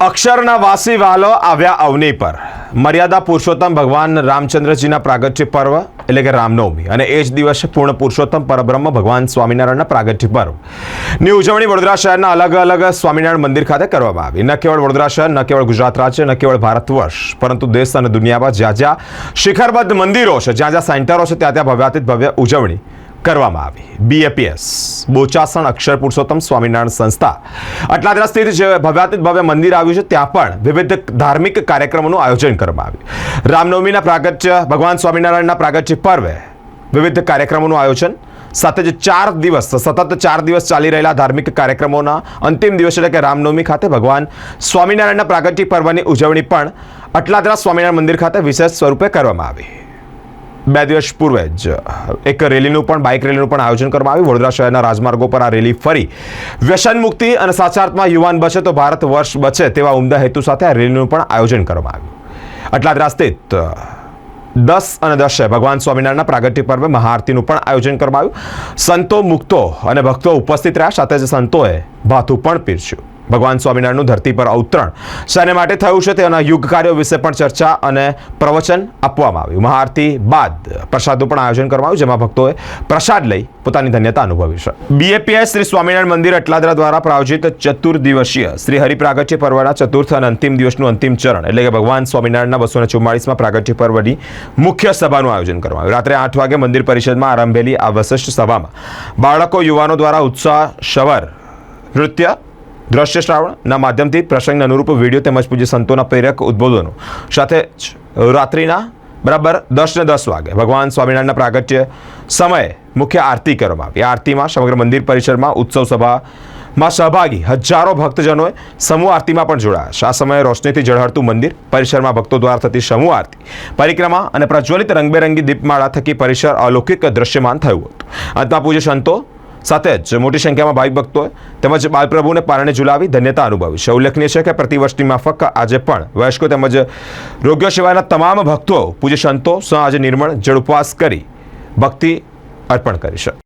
અક્ષરના વાસી વાલો આવ્યા અવની પર. મર્યાદા પુરુષોત્તમ ભગવાન રામચંદ્રજીના પ્રાગટ્ય પર્વ, એટલે કે રામનવમી, અને એ જ દિવસે પૂર્ણ પુરુષોત્તમ પરબ્રહ્મ ભગવાન સ્વામિનારાયણના પ્રાગટ્ય પર્વ. ની ઉજવણી વડોદરા શહેરના અલગ અલગ સ્વામિનારાયણ મંદિર ખાતે કરવામાં આવી. ન કેવળ વડોદરા શહેર, ન કેવળ ગુજરાત રાજ્ય, ન કેવળ ભારત વર્ષ, પરંતુ દેશ અને દુનિયામાં જ્યાં જ્યાં શિખરબદ્ધ મંદિરો છે, જ્યાં જ્યાં સેન્ટરો છે, ત્યાં ત્યાં ભવ્યાતીત ભવ્ય ઉજવણી કરવામાં આવી. બીએપીએસ બોચાસણ અક્ષર પુરુષોત્તમ સ્વામિનારાયણ સંસ્થા. અટલાદરા સ્થિત જે ભવ્યાતીત ભવ્ય મંદિર આવ્યું છે, ત્યાં પણ વિવિધ ધાર્મિક કાર્યક્રમોનું આયોજન કરવામાં આવ્યું. રામનવમીના પ્રાગટ્ય, ભગવાન સ્વામિનારાયણના પ્રાગટ્ય પર્વે વિવિધ કાર્યક્રમોનું આયોજન. સાથે જ ચાર દિવસ, સતત ચાર દિવસ ચાલી રહેલા ધાર્મિક કાર્યક્રમોના અંતિમ દિવસ એટલે કે રામનવમી ખાતે ભગવાન સ્વામિનારાયણના પ્રાગટ્ય પર્વની ઉજવણી પણ અટલાદરા સ્વામિનારાયણ મંદિર ખાતે વિશેષ સ્વરૂપે કરવામાં આવી. બે દિવસ પૂર્વે જ એક રેલીનું પણ, બાઇક રેલીનું પણ આયોજન કરવામાં આવ્યું. વડોદરા શહેરના રાજમાર્ગો પર આ રેલી ફરી. વ્યસન મુક્તિ અને સાચાર્થમાં યુવાન બચે તો ભારત વર્ષ બચે તેવા ઉમદા હેતુ સાથે આ રેલીનું પણ આયોજન કરવામાં આવ્યું. અટલાદરા સ્થિત દસ અને દસે ભગવાન સ્વામિનારાયણના પ્રાગટ્ય પર્વે મહાઆરતીનું પણ આયોજન કરવામાં આવ્યું. સંતો મુક્તો અને ભક્તો ઉપસ્થિત રહ્યા, સાથે જ સંતોએ ભાથું પણ પીરસ્યું. ભગવાન સ્વામિનારાયણનું ધરતી પર અવતરણ. શાને માટે થયું છે તેના યુગ કાર્યો વિશે પણ ચર્ચા અને પ્રવચન આપવામાં આવ્યું. મહાઆરતી બાદ પ્રસાદનું પણ આયોજન કરવામાં આવ્યું, જેમાં ભક્તોએ પ્રસાદ લઈ પોતાની ધન્યતા અનુભવી છે. બીએપીએસ શ્રી સ્વામિનારાયણ મંદિર અટલાદરા દ્વારા પ્રાયોજિત ચતુર્દિવસીય શ્રી હરિપ્રાગટ્ય પર્વના ચતુર્થ અને અંતિમ દિવસનું અંતિમ ચરણ, એટલે કે ભગવાન સ્વામિનારાયણના બસો ને ચુમ્માળીસમાં પ્રાગટ્ય પર્વની મુખ્ય સભાનું આયોજન કરવામાં આવ્યું. રાત્રે આઠ વાગે મંદિર પરિષદમાં આરંભેલી આ વશિષ્ઠ સભામાં બાળકો, યુવાનો દ્વારા ઉત્સાહ સવર નૃત્ય દ્રશ્ય શ્રાવણના માધ્યમથી પ્રસંગને અનુરૂપ વીડિયો તેમજ પૂજ્ય સંતોના પ્રેરક ઉદ્બોધનો. સાથે જ રાત્રિના બરાબર દસ ને દસ વાગે ભગવાન સ્વામિનારાયણના પ્રાગટ્ય સમયે મુખ્ય આરતી કરવામાં આવી. આરતીમાં સમગ્ર મંદિર પરિસરમાં ઉત્સવ સભામાં સહભાગી હજારો ભક્તજનોએ સમૂહ આરતીમાં પણ જોડાયા આ સમયે રોશનીથી ઝળહળતું મંદિર પરિસરમાં ભક્તો દ્વારા થતી સમૂહ આરતી, પરિક્રમા અને પ્રજ્વલિત રંગબેરંગી દીપમાળા થકી પરિસર અલૌકિક દ્રશ્યમાન થયું હતું. અંતમાં પૂજ્ય સંતો સાથે જ મોટી સંખ્યામાં ભાવિક ભક્તોએ તેમજ બાલપ્રભુને પારણે ઝુલાવી ધન્યતા અનુભવી છે. ઉલ્લેખનીય છે કે પ્રતિવર્ષની માફક આજે પણ વયસ્કો તેમજ રોગ્યો સિવાયના તમામ ભક્તો, પૂજ્ય સંતો આજે નિર્મળ, જળ ઉપવાસ કરી ભક્તિ અર્પણ કરી છે.